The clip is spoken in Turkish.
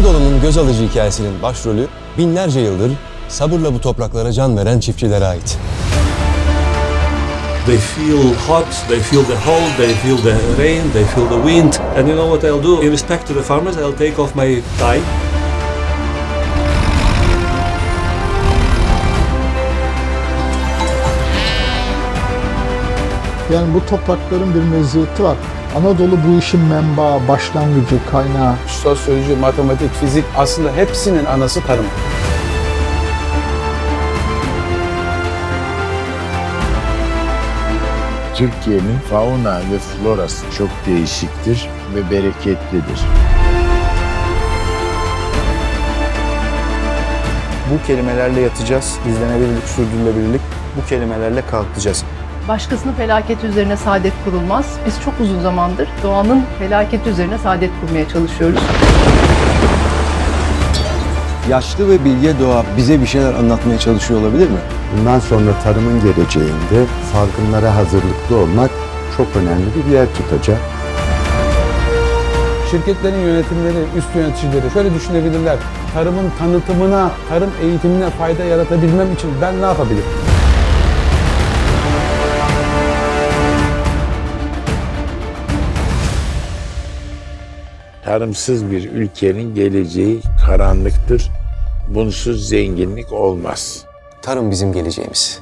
Anadolu'nun göz alıcı hikayesinin başrolü binlerce yıldır sabırla bu topraklara can veren çiftçilere ait. They feel hot, they feel the cold, they feel the rain, they feel the wind. And you know what I'll do? In respect to the farmers, I'll take off my tie. Yani bu toprakların bir meziyeti var. Anadolu bu işin menbaı, başlangıcı, kaynağı. sosyoloji, matematik, fizik aslında hepsinin anası tarım. Türkiye'nin fauna ve florası çok değişiktir ve bereketlidir. Bu kelimelerle yatacağız. İzlenebilirlik, sürdürülebilirlik bu kelimelerle kalkacağız. Başkasının felaketi üzerine saadet kurulmaz. Biz çok uzun zamandır doğanın felaketi üzerine saadet kurmaya çalışıyoruz. Yaşlı ve bilge doğa bize bir şeyler anlatmaya çalışıyor olabilir mi? Bundan sonra tarımın geleceğinde salgınlara hazırlıklı olmak çok önemli bir yer tutacak. Şirketlerin yönetimleri, üst yöneticileri şöyle düşünebilirler. Tarımın tanıtımına, tarım eğitimine fayda yaratabilmem için ben ne yapabilirim? Tarımsız bir ülkenin geleceği karanlıktır. Bunsuz zenginlik olmaz. Tarım bizim geleceğimiz.